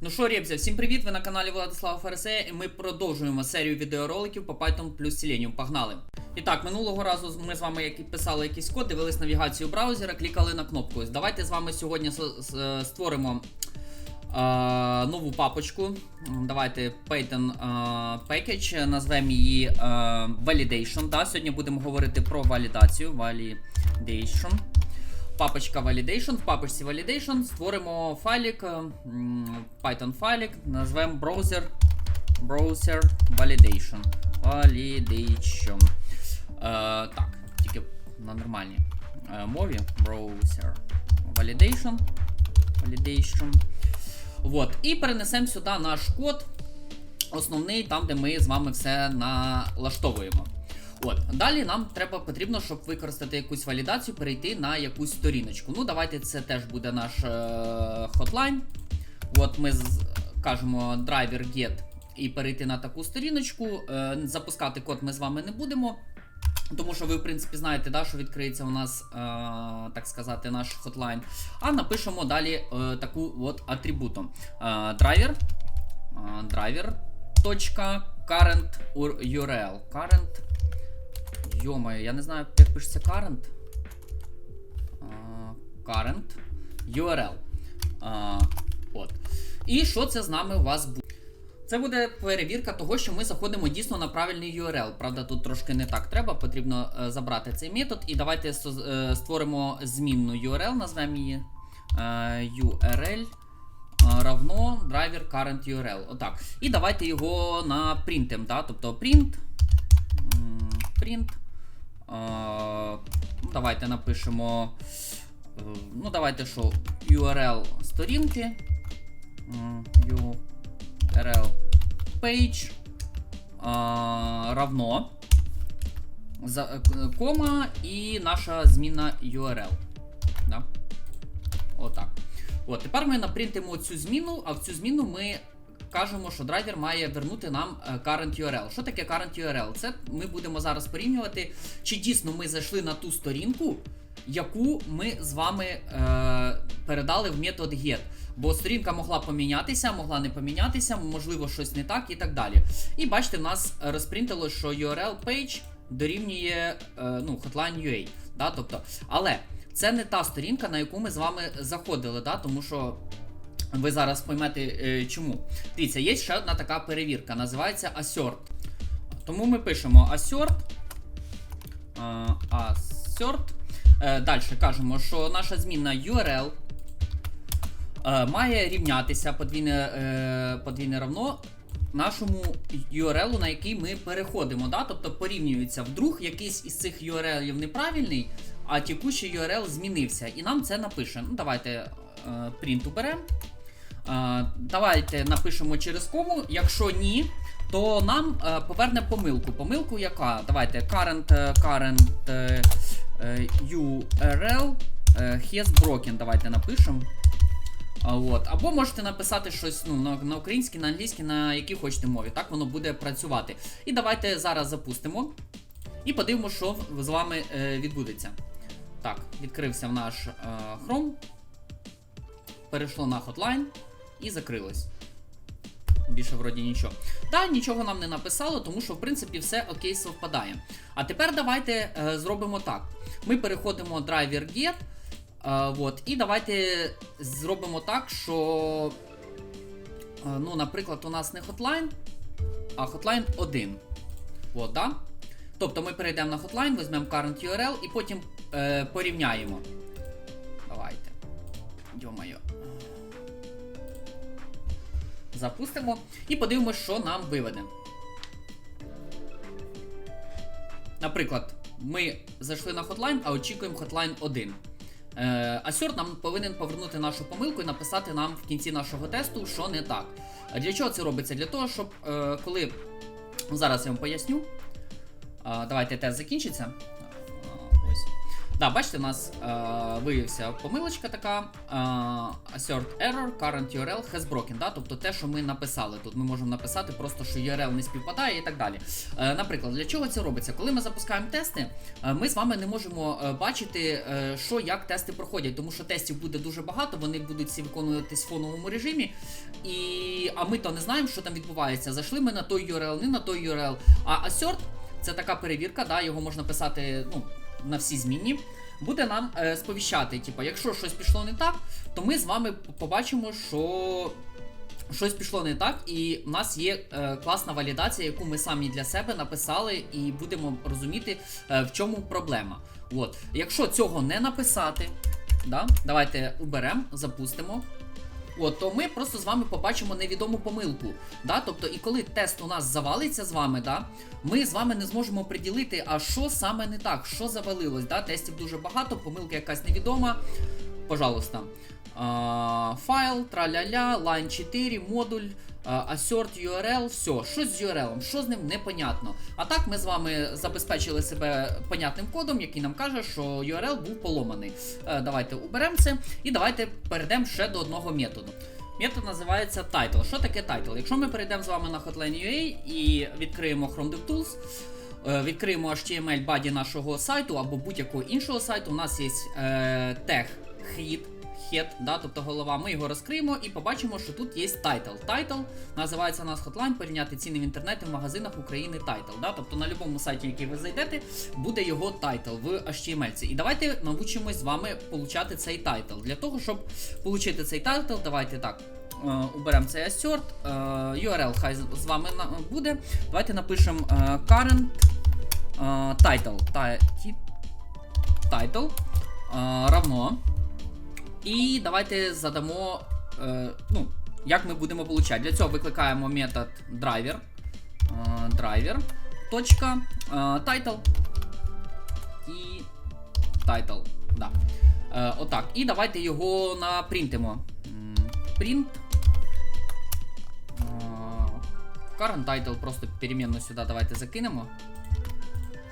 Ну що, Рєбзя, всім привіт! Ви на каналі Владислава Фарисея, і ми продовжуємо серію відеороликів по Python плюс Selenium. Погнали! І так, минулого разу ми з вами писали якийсь код, дивились навігацію браузера, клікали на кнопку. Давайте з вами сьогодні е, створимо е, нову папочку. Давайте Python е, Package, назвемо її е, Validation. Да? Сьогодні будемо говорити про валідацію. Validation. Папочка Validation. В папочці Validation створимо файлик, е, Python файлик, назвемо browser, browser validation. Validation. Е, так, тільки на нормальній е, мові. Browser validation. Validation. Вот. І перенесемо сюди наш код, основний, там, де ми з вами все налаштовуємо. От, далі нам треба потрібно, щоб використати якусь валідацію, перейти на якусь сторіночку. Ну, давайте це теж буде наш е, хотлайн. От ми кажемо driver get і перейти на таку сторіночку. Е, запускати код ми з вами не будемо. Тому що ви, в принципі, знаєте, да, що відкриється у нас, е, так сказати, наш хотлайн. А напишемо далі е, таку от атрибуту. Е, driver, е, driver. Current URL. Current. Йомаю, я не знаю, як пишеться current. Current URL. А, от. І що це з нами у вас буде? Це буде перевірка того, що ми заходимо дійсно на правильний URL. Правда, тут трошки не так треба, потрібно е, забрати цей метод. І давайте е, створимо змінну URL, назвемо її е, URL е, равно driver current URL. Отак. І давайте його напринтим. Да? Тобто print. Print. ну, давайте напишемо. е, Ну, давайте що URL сторінки. URL page равно е, кома і наша зміна URL. Да? Отак. От, тепер ми напринтимо цю зміну, а в цю зміну ми кажемо, що драйвер має вернути нам е, current URL. Що таке current URL? Це ми будемо зараз порівнювати, чи дійсно ми зайшли на ту сторінку, яку ми з вами е, передали в метод get. Бо сторінка могла помінятися, могла не помінятися, можливо, щось не так і так далі. І бачите, в нас розпринтило, що URL page дорівнює е, ну, hotline.ua. Да? Тобто, але це не та сторінка, на яку ми з вами заходили, да? тому що. Ви зараз поймете е, чому. Дивіться, є ще одна така перевірка, називається assert. Тому ми пишемо assert. е, assert. Е, Далі кажемо, що наша змінна URL має рівнятися подвійне, подвійне равно нашому URL, на який ми переходимо. Да? Тобто порівнюється вдруг якийсь із цих URL неправильний, а текущий URL змінився. І нам це напише. Ну, давайте print уберемо. Давайте напишемо через кому. Якщо ні, то нам е, поверне помилку. Помилку яка? Давайте current, е, current е, URL has broken. Давайте напишемо. От. Або можете написати щось ну, на, на українській, на англійській, на якій хочете мові. Так воно буде працювати. І давайте зараз запустимо. І подивимося, що з вами е, відбудеться. Так, відкрився наш е, Chrome. Перейшло на Hotline і закрилось. Більше вроді нічого. Та нічого нам не написало, тому що в принципі все окей совпадає. А тепер давайте е, зробимо так. Ми переходимо driver get. Е, вот, і давайте зробимо так, що. е, ну, наприклад, у нас не hotline, а hotline 1. От, да? Тобто ми перейдемо на hotline, візьмемо current URL і потім е, порівняємо. Давайте. Йо-моє. Запустимо і подивимося, що нам виведе. Наприклад, ми зайшли на Hotline, а очікуємо Hotline 1. Е, нам повинен повернути нашу помилку і написати нам в кінці нашого тесту, що не так. Для чого це робиться? Для того, щоб е, коли. Зараз я вам поясню. Давайте тест закінчиться. Да, бачите, у нас е, виявився помилочка така. Е, assert error, current URL has broken. Да? Тобто те, що ми написали тут, ми можемо написати просто, що URL не співпадає і так далі. Е, наприклад, для чого це робиться? Коли ми запускаємо тести, е, ми з вами не можемо е, бачити, е, що як тести проходять, тому що тестів буде дуже багато, вони будуть всі виконуватись в фоновому режимі. І... А ми то не знаємо, що там відбувається. Зайшли ми на той URL, не на той URL. А assert це така перевірка, да, його можна писати ну, на всі змінні. Буде нам е, сповіщати, типу, якщо щось пішло не так, то ми з вами побачимо, що щось пішло не так, і в нас є е, класна валідація, яку ми самі для себе написали, і будемо розуміти, е, в чому проблема. От. Якщо цього не написати, да, давайте уберемо, запустимо. От, то ми просто з вами побачимо невідому помилку. Да? Тобто, і коли тест у нас завалиться з вами, да, ми з вами не зможемо приділити, а що саме не так, що завалилось. Да? Тестів дуже багато, помилка якась невідома. Пожалуйста. А, файл, траля-ля, line 4, модуль, assert URL, все, щось з URL, що з ним непонятно. А так ми з вами забезпечили себе понятним кодом, який нам каже, що URL був поломаний. Е, давайте уберемо це і давайте перейдемо ще до одного методу. Метод називається title. Що таке title? Якщо ми перейдемо з вами на Hotline.ua і відкриємо Chrome DevTools, е, відкриємо HTML баді нашого сайту або будь-якого іншого сайту, у нас є е, тег head, head, да, тобто голова, ми його розкриємо і побачимо, що тут є title. Title називається у нас Hotline, порівняти ціни в інтернеті в магазинах України title. Да? Тобто на будь-якому сайті, який ви зайдете, буде його title в HTML. І давайте навчимось з вами получати цей title. Для того, щоб отримати цей title, давайте так. е, Уберемо цей assert, е, URL хай з- вами буде. Давайте напишемо е, current е, title. Title е, равно. І давайте задамо, е, ну, як ми будемо получати. Для цього викликаємо метод driver. Е, driver. Точка. Е, title. І title. Да. Е, отак. І давайте його напринтимо. Print. Е, Current title просто перемінно сюди давайте закинемо.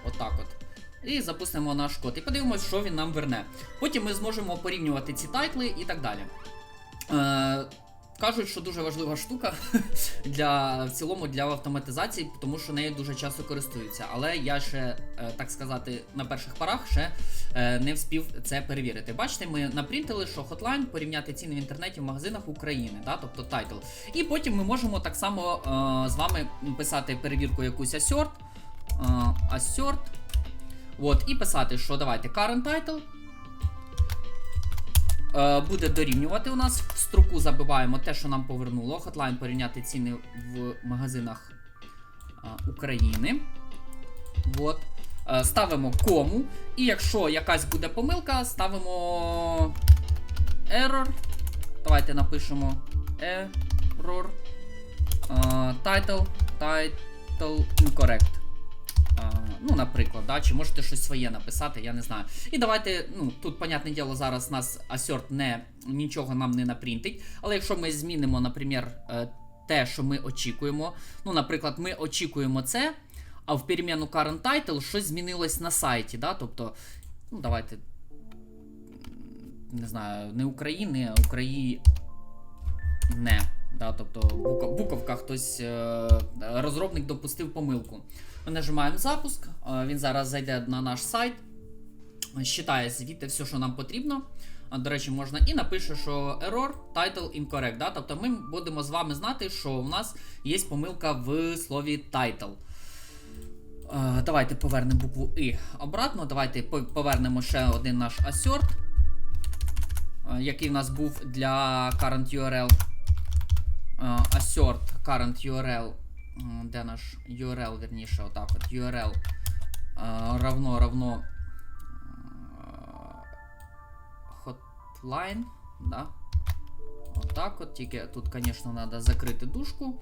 Отак от. І запустимо наш код. І подивимось, що він нам верне. Потім ми зможемо порівнювати ці тайтли і так далі. Е, кажуть, що дуже важлива штука для в цілому для автоматизації, тому що нею дуже часто користуються. Але я ще, е, так сказати, на перших порах ще е, не вспів це перевірити. Бачите, ми напринтили, що Hotline порівняти ціни в інтернеті в магазинах України, да, тобто тайтл. І потім ми можемо так само е, з вами писати перевірку якусь assert, assert, От, і писати, що давайте current title. Е, буде дорівнювати у нас. В строку забиваємо те, що нам повернуло. Hotline порівняти ціни в магазинах е, України. От. Е, ставимо кому. І якщо якась буде помилка, ставимо error. Давайте напишемо error. Title. Title incorrect. Ну, наприклад, да, чи можете щось своє написати, я не знаю. І давайте, ну, тут, понятне діло, зараз нас assert не, нічого нам не напринтить. Але якщо ми змінимо, наприклад, е, те, що ми очікуємо. Ну, наприклад, ми очікуємо це, а в переміну current title щось змінилось на сайті. Да? Тобто, ну, давайте. Не знаю, не України, а Україні. Да, тобто буков, буковка хтось е, розробник допустив помилку. Ми нажимаємо запуск, е, він зараз зайде на наш сайт, считає звідти все, що нам потрібно. До речі, можна і напише, що error, title incorrect. Да? Тобто ми будемо з вами знати, що у нас є помилка в слові title. Е, Давайте повернемо букву I обратно. Давайте повернемо ще один наш assert, який в нас був для current URL. Е, assert current URL. М, Де наш URL, верніше, отак от URL е, равно равно е, hotline, да? Отак от, тільки тут, звісно, треба закрити дужку.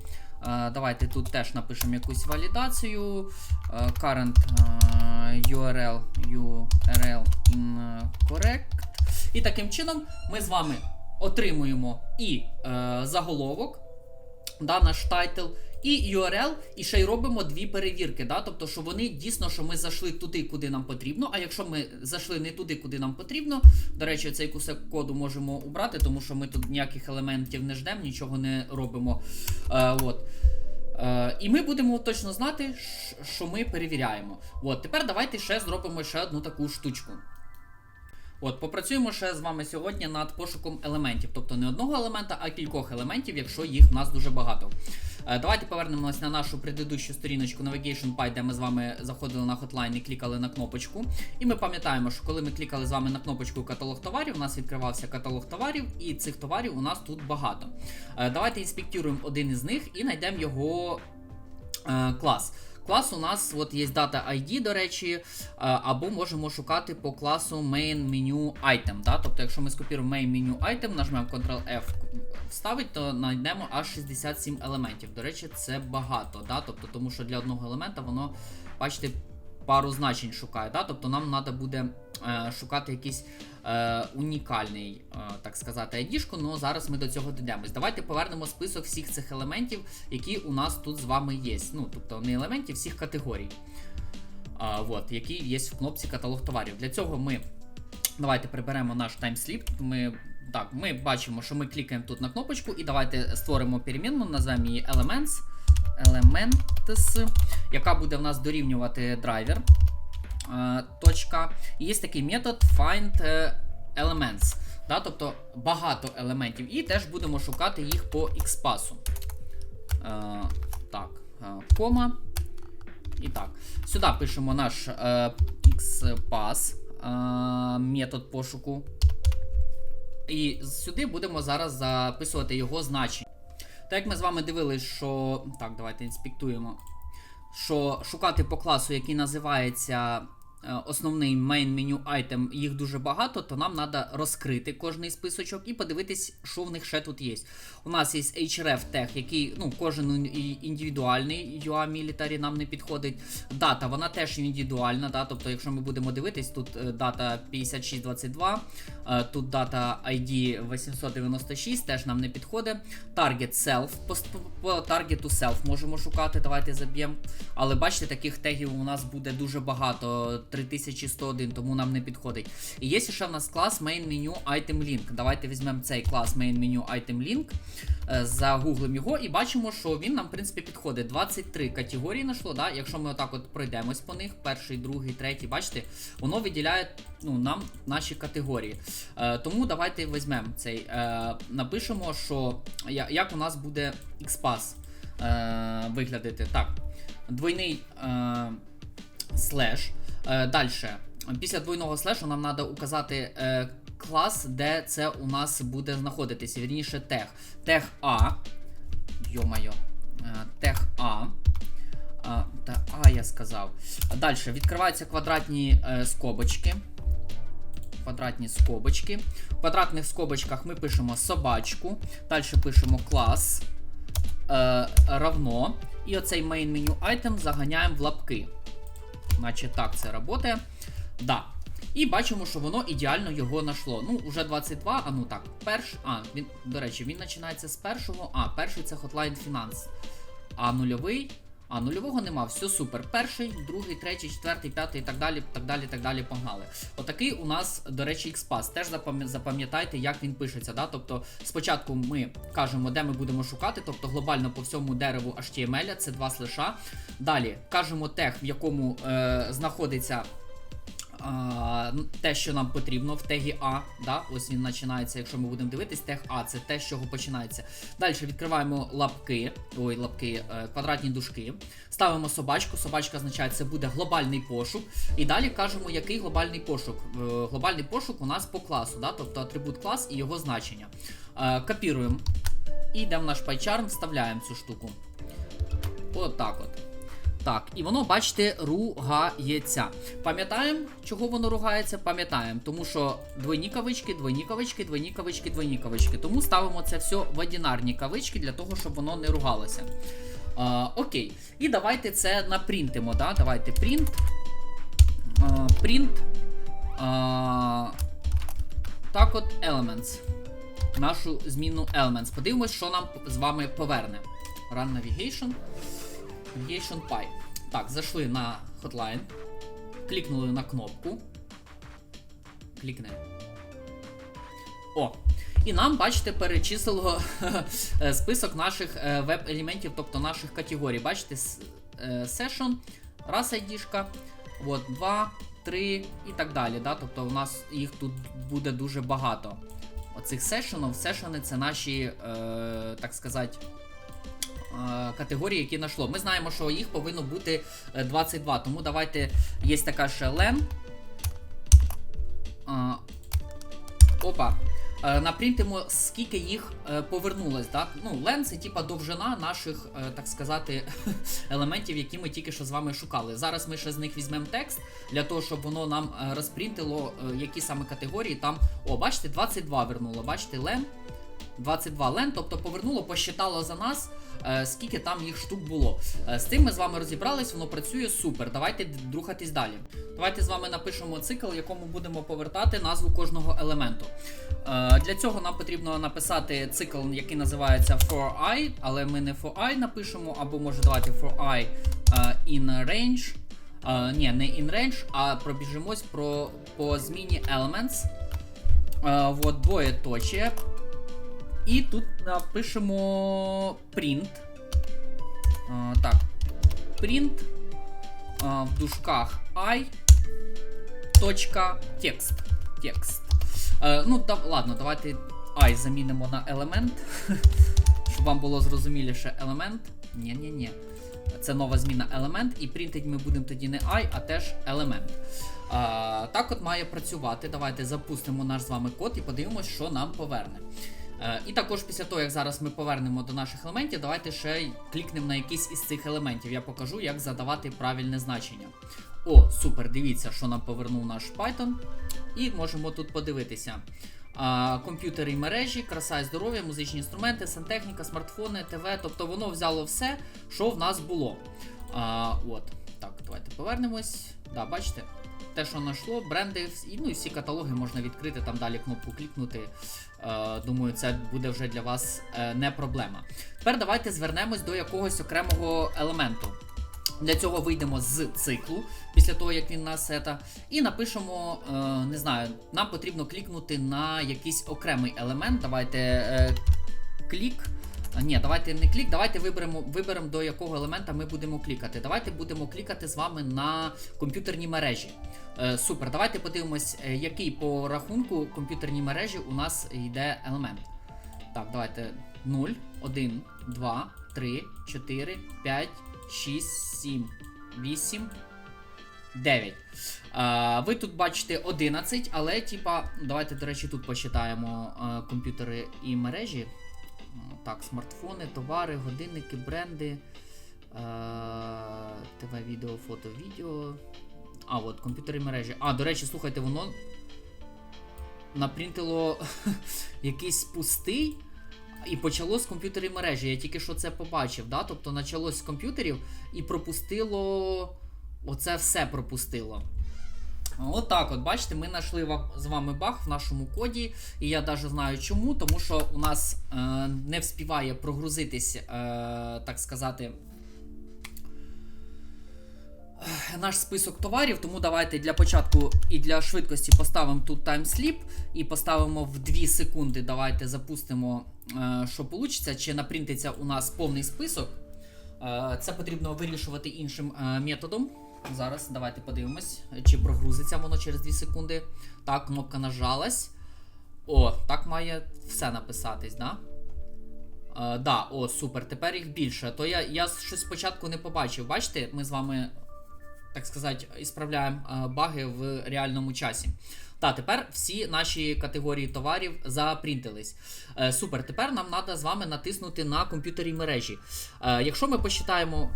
Е, давайте тут теж напишемо якусь валідацію. Е, current е, URL URL incorrect. І таким чином ми з вами отримуємо і е, заголовок, да, наш тайтл, і URL, і ще й робимо дві перевірки. Да? Тобто, що вони дійсно, що ми зайшли туди, куди нам потрібно. А якщо ми зайшли не туди, куди нам потрібно, до речі, цей кусок коду можемо убрати, тому що ми тут ніяких елементів не ждемо, нічого не робимо. Е, от. Е, і ми будемо точно знати, що ми перевіряємо. От, тепер давайте ще зробимо ще одну таку штучку. От, попрацюємо ще з вами сьогодні над пошуком елементів. Тобто не одного елемента, а кількох елементів, якщо їх в нас дуже багато. Е, давайте повернемось на нашу предыдущу сторіночку Navigation Py, де ми з вами заходили на хотлайн і клікали на кнопочку. І ми пам'ятаємо, що коли ми клікали з вами на кнопочку каталог товарів, у нас відкривався каталог товарів, і цих товарів у нас тут багато. Е, давайте інспектуємо один із них і знайдемо його е, клас. Клас у нас от є дата ID, до речі, е, або можемо шукати по класу main menu item. Да? Тобто, якщо ми скопіруємо main menu item, нажмемо Ctrl-F вставить, то знайдемо аж 67 елементів. До речі, це багато, да? тобто, тому що для одного елемента воно, бачите, пару значень шукає. Да? Тобто нам треба буде шукати якийсь е, унікальний, е, так сказати, ID-шку, але зараз ми до цього дійдемось. Давайте повернемо список всіх цих елементів, які у нас тут з вами є. Ну, тобто не елементів, всіх категорій, а, вот, які є в кнопці каталог товарів. Для цього ми давайте приберемо наш таймсліп. Ми, так, ми бачимо, що ми клікаємо тут на кнопочку, і давайте створимо перемінну, назвемо її Elements. Elements, яка буде в нас дорівнювати драйвер. Е, точка. І є такий метод find е, elements. Да, тобто багато елементів. І теж будемо шукати їх по XPath. Е, так, е, кома. І так. Сюди пишемо наш е, XPath е, метод пошуку. І сюди будемо зараз записувати його значення. Так як ми з вами дивились, що. Так, давайте інспектуємо. Що шукати по класу, який називається основний main menu item, їх дуже багато, то нам треба розкрити кожний списочок і подивитись, що в них ще тут є. У нас є href tag, який ну, кожен індивідуальний UA Military нам не підходить. Дата, вона теж індивідуальна. Да? Тобто, якщо ми будемо дивитись, тут е, дата 5622, е, тут дата ID 896, теж нам не підходить. Target self, по таргету self можемо шукати, давайте заб'ємо. Але бачите, таких тегів у нас буде дуже багато, 3101, тому нам не підходить. І є ще в нас клас main menu item link. Давайте візьмемо цей клас main menu item link, е, загуглимо його і бачимо, що він нам, в принципі, підходить. 23 категорії знайшло, да? якщо ми отак от пройдемось по них, перший, другий, третій, бачите, воно виділяє ну, нам наші категорії. Е, тому давайте візьмемо цей, е, напишемо, що як у нас буде XPath е, виглядати. Так, двойний е, слеш. Е, Далі. Після двойного слешу нам треба указати е, клас, де це у нас буде знаходитися. Вірніше тег. Тег А. Йо-майо. Е, Тег А. Та А я сказав. Далі відкриваються квадратні скобочки. Квадратні скобочки. В квадратних скобочках ми пишемо собачку. Далі пишемо клас. Равно. І оцей main menu item заганяємо в лапки. Наче так це працює. Да. І бачимо, що воно ідеально його знайшло. Ну, вже 22, а ну так, перш. А, він, до речі, він починається з першого. А, перший це Hotline Finance. А нульовий. А нульового нема, все супер. Перший, другий, третій, четвертий, п'ятий і так далі, так далі, так далі, погнали. Отакий у нас, до речі, XPath. Теж запам'ятайте, як він пишеться. Да? Тобто, спочатку ми кажемо, де ми будемо шукати, тобто глобально по всьому дереву HTML, це два слиша. Далі кажемо тег, в якому е, знаходиться те, що нам потрібно в тегі А. Да? Ось він починається, якщо ми будемо дивитись, тег А це те, з чого починається. Далі відкриваємо лапки, ой, лапки, е, квадратні дужки, ставимо собачку. Собачка означає, це буде глобальний пошук. І далі кажемо, який глобальний пошук. Глобальний пошук у нас по класу, да? тобто атрибут клас і його значення. Е, копіруємо. І йдемо в наш PyCharm, вставляємо цю штуку. От так от. Так, і воно, бачите, ругається. Пам'ятаємо, чого воно ругається? Пам'ятаємо, тому що двойні кавички, двойні кавички, двойні кавички, двойні кавички. Тому ставимо це все в одинарні кавички для того, щоб воно не ругалося. А, окей. І давайте це напринтимо. Да? Давайте print. А, print. А, так от elements. Нашу зміну elements. Подивимось, що нам з вами поверне. Run Navigation. Navigation Py. Так, зайшли на Hotline. Клікнули на кнопку. Клікне. О! І нам, бачите, перечислило е, список наших е, веб-елементів, тобто наших категорій. Бачите, е, session, раз ID, от, 2, 3 і так далі. Да? Тобто у нас їх тут буде дуже багато. Оцих сешенів. Сешени це наші, е, так сказати, е, категорії, які знайшло. Ми знаємо, що їх повинно бути е, 22, тому давайте є така ще. Е, Опа. Е, Напринтимо, скільки їх е, повернулось. Так? Ну, len це типа довжина наших, е, так сказати, елементів, які ми тільки що з вами шукали. Зараз ми ще з них візьмемо текст для того, щоб воно нам е, розпринтило, е, які саме категорії там. О, бачите, 22 вернуло. Бачите, len. 22 лен, тобто повернуло, посчитало за нас, е, скільки там їх штук було. Е, з цим ми з вами розібрались, воно працює супер. Давайте рухатись далі. Давайте з вами напишемо цикл, якому будемо повертати назву кожного елементу. Е, для цього нам потрібно написати цикл, який називається for i, але ми не for i напишемо, або може давайте for i in range. Е, ні, не in range, а пробіжимось про, по зміні elements. Е, вот, двоєточие. І тут напишемо print. А, так. Print а, в дужках i. Текст. Текст. Е, ну, да, ладно, давайте і замінимо на елемент. Щоб вам було зрозуміліше елемент. Ні-ні-ні. Це нова зміна елемент, і принтить ми будемо тоді не i, а теж елемент. А, так от має працювати. Давайте запустимо наш з вами код і подивимось, що нам поверне. Е, І також після того, як зараз ми повернемо до наших елементів, давайте ще клікнемо на якийсь із цих елементів. Я покажу, як задавати правильне значення. О, супер, дивіться, що нам повернув наш Python. І можемо тут подивитися. А, комп'ютери і мережі, краса і здоров'я, музичні інструменти, сантехніка, смартфони, ТВ. Тобто воно взяло все, що в нас було. А, от. Так, давайте повернемось. Да, бачите? Те, що знайшло, бренди, ну і всі каталоги можна відкрити, там далі кнопку клікнути. Е, думаю, це буде вже для вас е, не проблема. Тепер давайте звернемось до якогось окремого елементу. Для цього вийдемо з циклу після того, як він нас сета, і напишемо, е, не знаю, нам потрібно клікнути на якийсь окремий елемент. Давайте клік. А, Ні, давайте не клік, давайте виберемо, виберемо до якого елемента ми будемо клікати. Давайте будемо клікати з вами на комп'ютерні мережі. Е, супер, давайте подивимось, е, який по рахунку комп'ютерні мережі у нас йде елемент. Так, давайте 0, 1, 2, 3, 4, 5, 6, 7, 8, 9. А, ви тут бачите 11, але типа, давайте, до речі, тут посчитаємо е, комп'ютери і мережі. Так, смартфони, товари, годинники, бренди. е, ТВ, відео, фото, відео. А, от, комп'ютери мережі. А, до речі, слухайте, воно напринтило якийсь пустий. І почало з комп'ютерів мережі. Я тільки що це побачив. Да? Тобто почалось з комп'ютерів і пропустило. Оце все пропустило. От так от, бачите, ми знайшли з вами баг в нашому коді, і я навіть знаю чому, тому що у нас е, не вспіває прогрузитись, е, так сказати, е, наш список товарів. Тому давайте для початку і для швидкості поставимо тут таймсліп і поставимо в 2 секунди. Давайте запустимо, е, що вийде, чи напринтиться у нас повний список. Е, Це потрібно вирішувати іншим е, методом. Зараз давайте подивимось, чи прогрузиться воно через 2 секунди. Так, кнопка нажалась. О, так має все написатись, да? Е, да, о, супер, тепер їх більше. То я, я щось спочатку не побачив. Бачите, ми з вами, так сказати, ісправляємо е, баги в реальному часі. Так, тепер всі наші категорії товарів запринтились. Е, супер, тепер нам треба з вами натиснути на комп'ютері мережі. Е, якщо ми посчитаємо.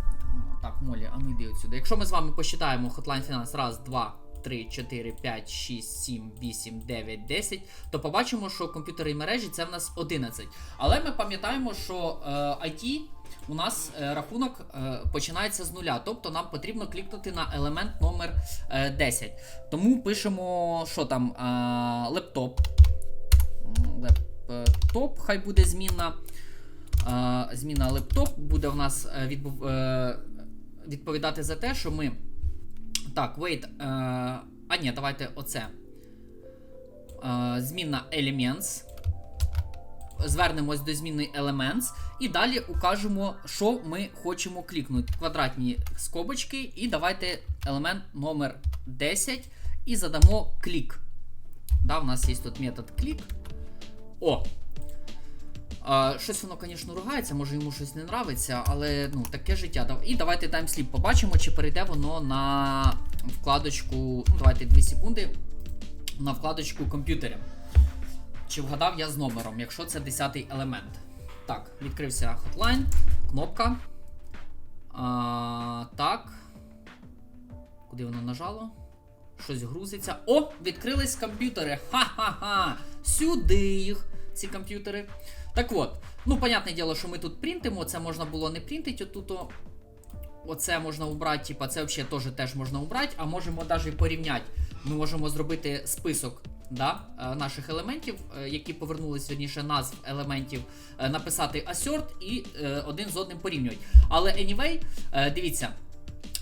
Так, Молі, а ну йди отсюди. Якщо ми з вами посчитаємо Hotline Finance раз, два, 3, 4, 5, 6, 7, 8, 9, 10, то побачимо, що комп'ютери і мережі це в нас 11. Але ми пам'ятаємо, що е, IT у нас е, рахунок е, починається з нуля. Тобто нам потрібно клікнути на елемент номер е, 10. Тому пишемо, що там, е, лептоп. Лептоп, хай буде змінна. Зміна лептоп буде в нас е, е, відповідати за те, що ми. Так, wait. Е, а ні, давайте оце. Змінна elements. Звернемось до зміни elements. І далі укажемо, що ми хочемо клікнути. Квадратні скобочки. І давайте елемент номер 10 і задамо клік. Да, у нас є тут метод клік. О! А, щось воно, звісно, ругається, може йому щось не нравиться, але ну, таке життя. І давайте таймсліп побачимо, чи перейде воно на вкладочку. Ну, давайте 2 секунди. На вкладочку комп'ютери. Чи вгадав я з номером, якщо це 10 елемент. Так, відкрився Hotline, кнопка. А, так. Куди воно нажало? Щось грузиться. О, відкрились комп'ютери. Ха-ха-ха! Сюди їх, ці комп'ютери. Так от, ну, понятне діло, що ми тут принтимо. Це можна було не принтити отут. Оце можна убрати, типа, це взагалі теж, теж можна убрати, а можемо навіть порівняти. Ми можемо зробити список да, е, наших елементів, е, які повернулись верніше назв елементів, е, написати assert і один з одним порівнювати. Але anyway, дивіться,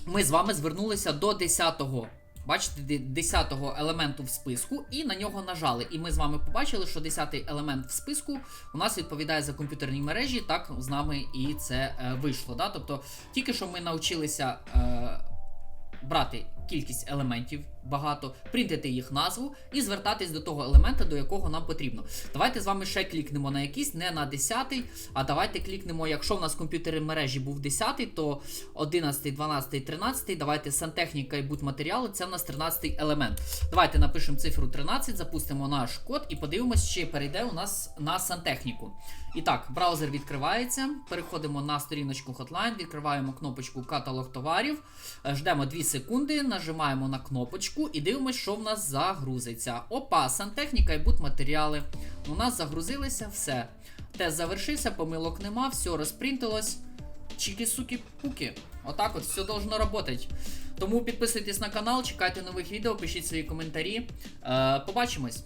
ми з вами звернулися до 10-го. Бачите, де- 10-го елементу в списку, і на нього нажали. І ми з вами побачили, що 10-й елемент в списку у нас відповідає за комп'ютерні мережі. Так з нами і це е, вийшло. Да? Тобто, тільки що ми навчилися е, брати кількість елементів багато, принтити їх назву і звертатись до того елемента, до якого нам потрібно. Давайте з вами ще клікнемо на якийсь, не на 10, а давайте клікнемо, якщо в нас комп'ютери мережі був 10, то 11, 12, 13. Давайте сантехніка і будматеріали, це в нас 13 елемент. Давайте напишемо цифру 13, запустимо наш код і подивимось, чи перейде у нас на сантехніку. І так, браузер відкривається. Переходимо на сторіночку Hotline, відкриваємо кнопочку Каталог товарів, е, ждемо 2 секунди, нажимаємо на кнопочку і дивимося, що в нас загрузиться. Опа, сантехніка і будматеріали. У нас загрузилися все. Тест завершився, помилок нема, все розпринтилось. Чіки-суки-пуки. Отак от все должно работать. Тому підписуйтесь на канал, чекайте нових відео, пишіть свої коментарі. Е, побачимось.